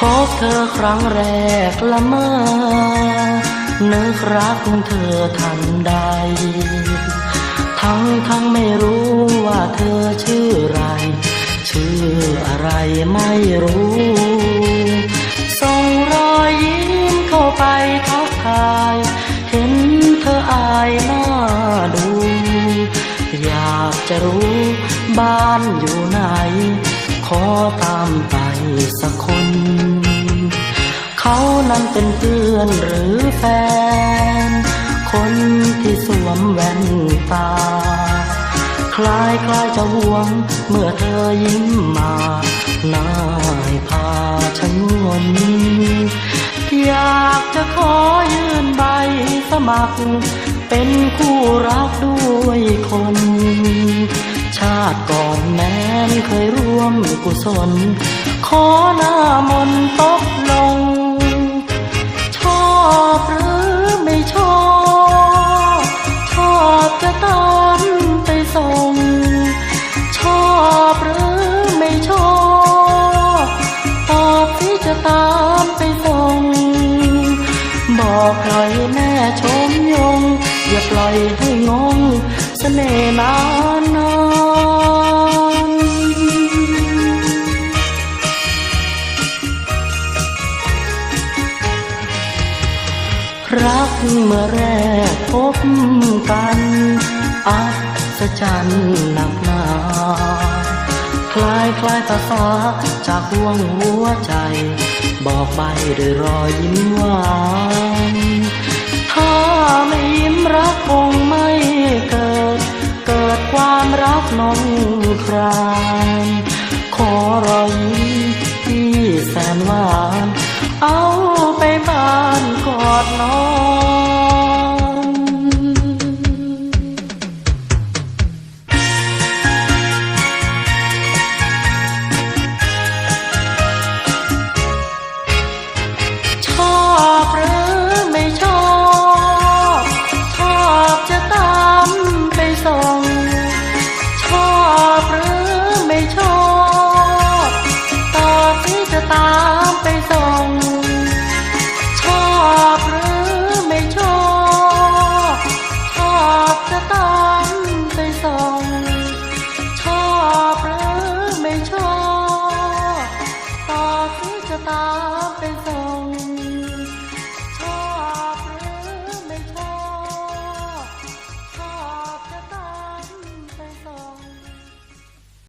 พบเธอครั้งแรกละเมอนึกรักเธอทันใด ทั้งทั้งไม่รู้ว่าเธอชื่อไร ชื่ออะไรไม่รู้ ส่งรอยยิ้มเข้าไปทักทาย เห็นเธออายหน้าดู อยากจะรู้บ้านอยู่ไหน ขอตามไปส นั้นเป็นเพื่อนหรือแฟน คนที่สวมแว่นตา คล้ายคล้ายจะหวง เมื่อเธอยิ้มมาหน้าให้พาชะงนอยากจะขอยื่นใบสมัคร เป็นคู่รักด้วยคน ชาติก่อนแม้นเคยร่วมกุศล ขอหน้ามนต์ อกใครแน่ชมยง อย่าปล่อยให้งงเสน่ห์นานนานรักเมื่อแรกพบกันอัศจรรย์หนักหนา คล้ายคล้ายภาษาจากห่วงหัวใจ บอกไปด้วยรอยยิ้มหวานถ้าไม่ยิ้มรักคงไม่เกิด เกิดความรักนองครานขอรอยยิ้มที่แสนหวาน Ta